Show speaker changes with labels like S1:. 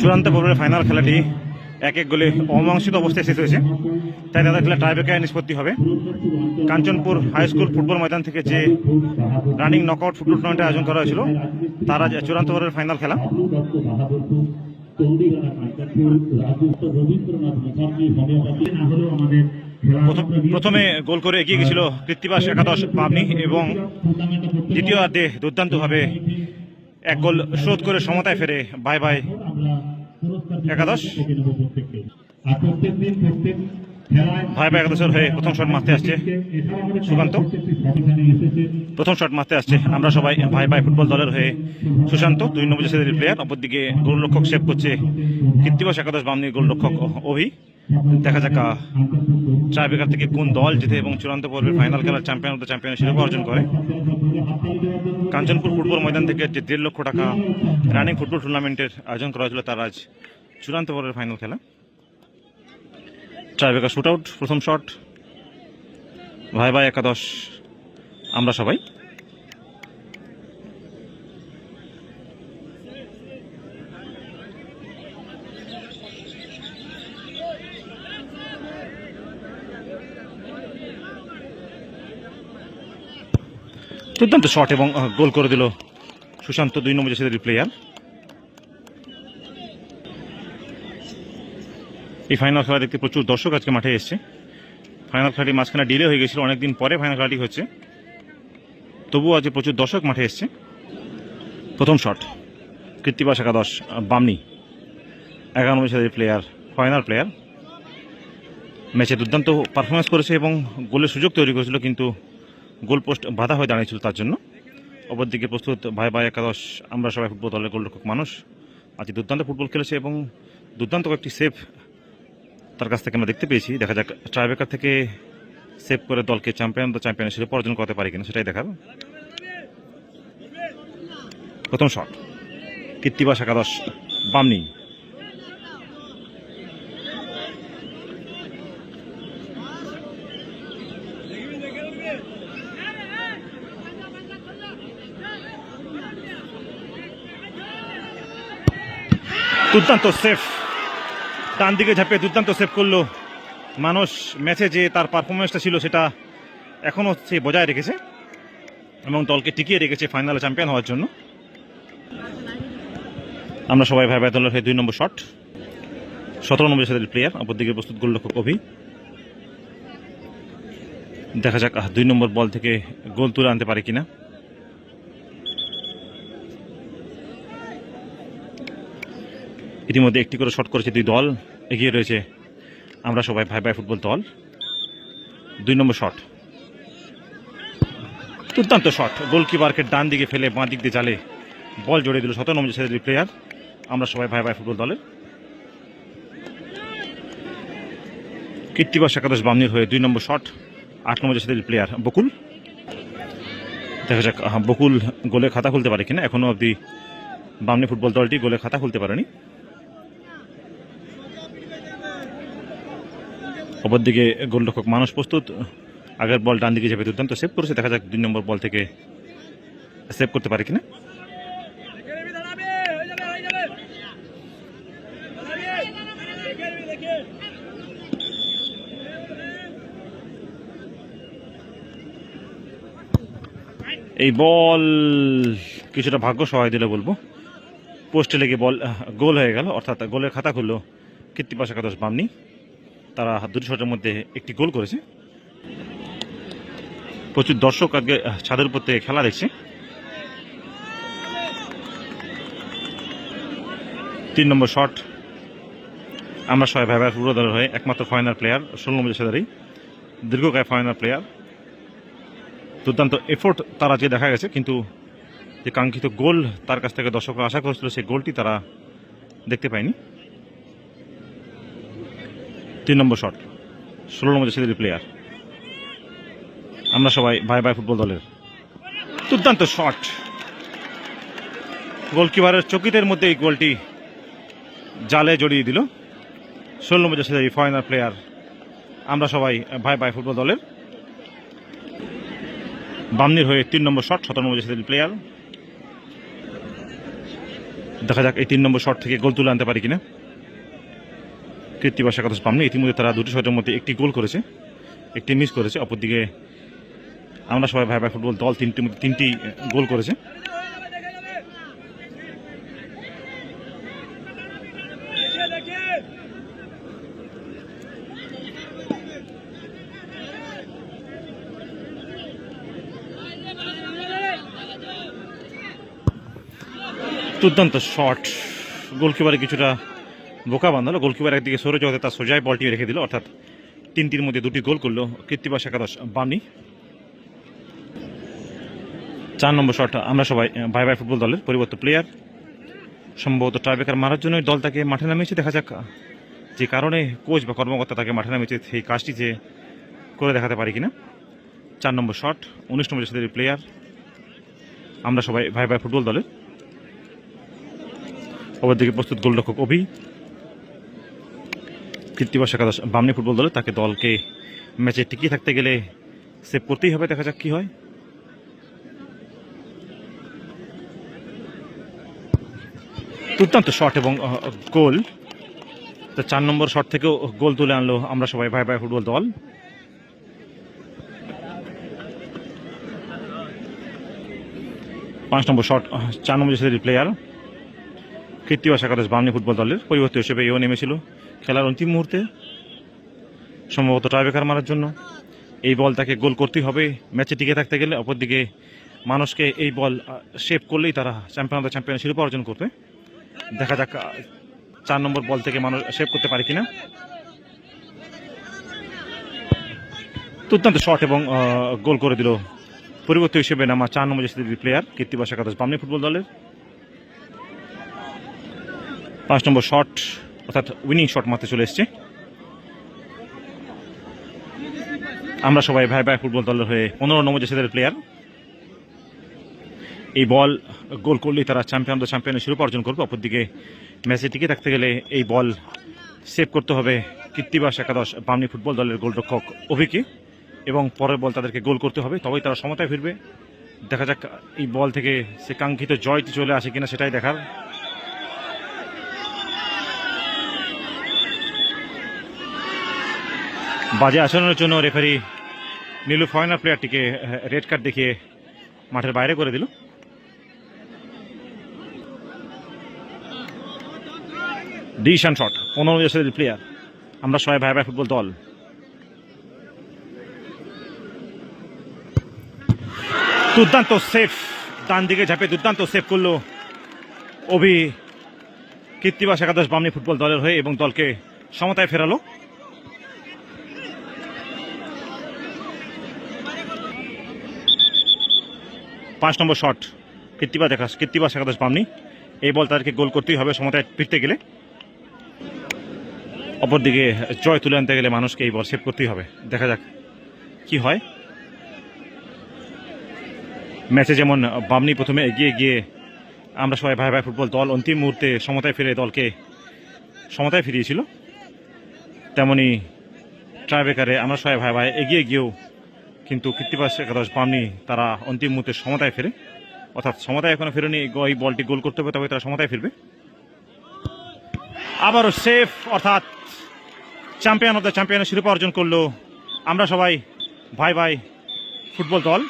S1: চূড়ান্ত পর্বের ফাইনাল খেলাটি এক এক গোলে অমীমাংসিত অবস্থায় শেষ হয়েছে। তাই তাদের খেলা টাইব্রেকারে নিষ্পত্তি হবে। কাঞ্চনপুর হাই স্কুল ফুটবল ময়দান থেকে যে রানিং নকআউট ফুটবল টুর্নামেন্টের আয়োজন করা হয়েছিল, তারা চূড়ান্ত পর্বের ফাইনাল খেলা। প্রথম- গোল করে এগিয়ে গেছিল কৃত্তিবাস একাদশ পাবনি এবং দ্বিতীয়ার্ধে দুর্দান্তভাবে এক গোল শোধ করে সমতায় ফেরে। বাই বাই। একাদশ। ভাই ভাই একাদশের হয়ে প্রথম শট মারতে আসছে। সুকান্ত প্রথম শট মারতে আসছে। আমরা সবাই ভাই ভাই ফুটবল দলের হয়ে সুশান্ত, দুই নম্বর জেসেদের প্লেয়ার অপরদিকে গোলরক্ষক সেভ করছে কৃত্তিবাস একাদশ বামনি গোলরক্ষক অভি। দেখা যাক ট্রাইবেকার থেকে কোন দল জিতে এবং চূড়ান্ত পর্বের ফাইনাল খেলার চ্যাম্পিয়ন অফ দ্য চ্যাম্পিয়ন শিরোপা অর্জন করে। কাঞ্চনপুর ফুটবল ময়দান থেকে যে দেড় লক্ষ টাকা রানিং ফুটবল টুর্নামেন্টের আয়োজন করা হয়েছিল, তার আজ চূড়ান্ত পর্বের ফাইনাল খেলা। ট্রাইবেকার শুট আউট প্রথম শট। ভাই ভাই একাদশ। আমরা সবাই। দুর্দান্ত শট এবং গোল করে দিল সুশান্ত দুই নম্বর জেসিদের প্লেয়ার এই ফাইনাল খেলা দেখতে প্রচুর দর্শক আজকে মাঠে এসছে। ফাইনাল খেলাটি মাঝখানে ডিলে হয়ে গেছিল, অনেকদিন পরে ফাইনাল খেলাটি হচ্ছে। তবুও আজকে প্রচুর দর্শক মাঠে এসছে। প্রথম শট কৃত্তিবাস একাদশ, বামনি নম্বর সাথে প্লেয়ার ফাইনাল প্লেয়ার ম্যাচে দুর্দান্ত পারফরমেন্স করেছে এবং গোলের সুযোগ তৈরি করেছিল, কিন্তু গোল পোস্ট বাধা হয়ে দাঁড়িয়েছিল তার জন্য। অপরদিকে প্রস্তুত ভাই ভাই একাদশ, আমরা সবাই ফুটবল দলের গোলরক্ষক মানুষ। আজ দুর্দান্ত ফুটবল খেলেছে এবং দুর্দান্ত কয়েকটি সেভ তার কাছ থেকে আমরা দেখতে পেয়েছি। দেখা যাক ট্রাইবেকার থেকে সেভ করে দলকে চ্যাম্পিয়ন তো চ্যাম্পিয়ন শিরোপা অর্জন করতে পারে কিনা, সেটাই দেখার প্রথম শট কৃত্তিবাস একাদশ, বামনি। দুর্দান্ত সেফ ডান দিকে ঝাঁপিয়ে দুর্দান্ত সেভ করল মানুষ ম্যাচে যে তার পারফরমেন্সটা ছিল সেটা এখনও সে বজায় রেখেছে এবং দলকে টিকিয়ে রেখেছে ফাইনালে চ্যাম্পিয়ন হওয়ার জন্য। আমরা সবাই ভাই দলের হয়ে দুই নম্বর শট সতেরো নম্বর সাথে প্লেয়ার অপরদিকে প্রস্তুত গোলরক্ষক অভি। দেখা যাক দুই নম্বর বল থেকে গোল তুলে আনতে পারে কিনা। ইতিমধ্যে একটি করে শট করেছে দুই দল, এগিয়ে রয়েছে আমরা সবাই ভাই ভাই ফুটবল দল। দুই নম্বর শট। দুর্দান্ত শট। গোলকিপারকে ডান দিকে ফেলে বাঁ দিক দিয়ে জালে বল জড়িয়ে দিল সতেরো নম্বর ছেলে প্লেয়ার আমরা সবাই ভাই ভাই ফুটবল দলের। কীর্তিবাস একাদশ বামনির হয়ে দুই নম্বর শট, আট নম্বর ছেলে প্লেয়ার বকুল। দেখা যাক বকুল গোলে খাতা খুলতে পারে কিনা। এখনও অবধি বামনি ফুটবল দলটি গোলে খাতা খুলতে পারেনি। অপরদিকে গোলরক্ষক মানুষ প্রস্তুত। আগের বল ডান দিকে যাবে দুর্দান্ত সেভ করেছে, দেখা যাক দুই নম্বর বল থেকে সেভ করতে পারে কিনা। এই বল কিছুটা ভাগ্য সহায় দিলে বলব। পোস্টে লেগে বল গোল হয়ে গেল, অর্থাৎ গোলের খাতা খুললো কীর্তিপাশ একাদশ বামনি। তারা দুটি শটের মধ্যে একটি গোল করেছে। প্রচুর দর্শক আহ, ছাদের উপর থেকে খেলা দেখছে। তিন নম্বর শট। আমরা সবাই ভাই ভাই দলের হয়ে একমাত্র ফাইনাল প্লেয়ার ষোলো নম্বর সাদারি দীর্ঘকায় ফাইনাল প্লেয়ার দুর্দান্ত এফোর্ট তারা যে দেখা গেছে কিন্তু যে কাঙ্ক্ষিত গোল তার কাছ থেকে দর্শকরা আশা করেছিল সেই গোলটি তারা দেখতে পায়নি। তিন নম্বর শট। ষোলো নম্বর ছেলেদের প্লেয়ার আমরা সবাই ভাই ভাই ফুটবল দলের। দুর্দান্ত শট গোলকিপারের চকিতের মধ্যে এই গোলটি জালে জড়িয়ে দিল। ষোলো নম্বর ছেলে ফাইনাল প্লেয়ার আমরা সবাই ভাই ভাই ফুটবল দলের। বামনির হয়ে তিন নম্বর শট সতেরো নম্বর ছেলে প্লেয়ার দেখা যাক এই তিন নম্বর শট থেকে গোল তুলে আনতে পারি কিনা। কৃত্তিবাস একাদশ পামনি ইতিমধ্যে তারা দুটি শটের মধ্যে একটি গোল করেছে, একটি মিস করেছে। অপরদিকে আমরা সবাই ভাই ভাই ফুটবল দল তিনটি মধ্যে তিনটি গোল করেছে। দুর্দান্ত শট। গোলকিপারে কিছুটা বোকা বাঁধালো গোলকিপার একদিকে সরে যাওয়াতে তার সোজাই বলটি রেখে দিল, অর্থাৎ তিনটির মধ্যে দুটি গোল করল কৃত্তিবাস একাদশ বামনি। চার নম্বর শট আমরা সবাই ভাই ভাই ফুটবল দলের পরিবর্তন প্লেয়ার সম্ভবত টাইব্রেকার মারার জন্য দল তাকে মাঠে নামিয়েছে, দেখা যাক, যে কারণে কোচ বা কর্মকর্তা তাকে মাঠে নামিয়েছে, সেই কাজটি যে করে দেখাতে পারি কিনা। চার নম্বর শট উনিশ নম্বর সাথে প্লেয়ার আমরা সবাই ভাই ভাই ফুটবল দলের। অপরদিকে প্রস্তুত গোলরক্ষক অভি। কৃত্তিবাস একাদশ বামনি ফুটবল দলে তাকে দলকে ম্যাচে টিকিয়ে থাকতে গেলে সেভ করতেই হবে, দেখা যাক কি হয়। দুর্দান্ত শট এবং গোল। তো চার নম্বর শট থেকেও গোল তুলে আনলো আমরা সবাই ভাই ভাই ফুটবল দল। পাঁচ নম্বর শট চার নম্বর যে প্লেয়ার কৃত্তিবাস একাদশ বামনি ফুটবল দলের পরিবর্তন হিসেবে এও নেমেছিল। খেলার অন্তিম মুহূর্তে সম্ভবত টাইব্রেকার মারার জন্য। এই বল তাকে গোল করতেই হবে। ম্যাচে টিকে থাকতে গেলে অপরদিকে মানুষকে এই বল শেপ করলেই তারা চ্যাম্পিয়ন অফ দ্য চ্যাম্পিয়ন শিরোপা অর্জন করবে। দেখা যাক চার নম্বর বল থেকে মানুষ শেপ করতে পারে কিনা। দুর্দান্ত শট এবং গোল করে দিল। পরিবর্তন হিসেবে নামা চার নম্বর প্লেয়ার কীর্তিবাস একাদশ বামনি ফুটবল দলের। পাঁচ নম্বর শট, অর্থাৎ উইনিং শট মারতে চলে এসছে। আমরা সবাই ভাই ভাই ফুটবল দলের হয়ে পনেরো নম্বর জেসেদের প্লেয়ার এই বল গোল করলেই তারা চ্যাম্পিয়ন দ্য চ্যাম্পিয়নের শিরোপা অর্জন করবে। অপরদিকে ম্যাচে টিকে থাকতে গেলে এই বল সেভ করতে হবে কৃত্তিবাস একাদশ বামনি ফুটবল দলের গোলরক্ষক অভিকে। এবং পরের বল তাদেরকে গোল করতে হবে, তবেই তারা সমতায় ফিরবে। দেখা যাক এই বল থেকে সে কাঙ্ক্ষিত জয়টি চলে আসে কিনা সেটাই দেখার বাজে আচরণের জন্য রেফারি নীলু ফয়নার প্লেয়ারটিকে রেড কার্ড দেখিয়ে মাঠের বাইরে করে দিল। ডিসিশন শট পনেরো বছরের প্লেয়ার আমরা সবাই ভাই ভাই ফুটবল দল। দুর্দান্ত সেফ ডান দিকে ঝাঁপে দুর্দান্ত সেভ করল অভি কীর্তিবাস একাদশ বামনি ফুটবল দলের হয়ে এবং দলকে সমতায় ফেরালো। পাঁচ নম্বর শট কীর্তিবাস একাদশ কীর্তিবাস একাদশ পামনি এই বল তাদেরকে গোল করতেই হবে, সমতায় ফিরতে গেলে। অপরদিকে জয় তুলে আনতে গেলে মানুষকে এই বল সেভ করতেই হবে। দেখা যাক কি হয়। ম্যাচে যেমন বামনি প্রথমে এগিয়ে গিয়ে আমরা সবাই ভাই ভাই ফুটবল দল অন্তিম মুহূর্তে সমতায় ফিরে দলকে সমতায় ফিরিয়েছিল, তেমনি ট্রাইবেকারে আমরা সবাই ভাই ভাই এগিয়ে গিয়েও কিন্তু কৃত্তিবাস একাদশ পাননি তারা অন্তিম মুহূর্তে সমতায় ফেরে। অর্থাৎ সমতায় এখনও ফেরেনি এই বলটি গোল করতে হবে, তবে তারা সমতায় ফিরবে। আবারও সেফ, অর্থাৎ চ্যাম্পিয়ন অফ দ্য চ্যাম্পিয়নের শিরোপা অর্জন করল আমরা সবাই, ভাই ভাই ফুটবল দল।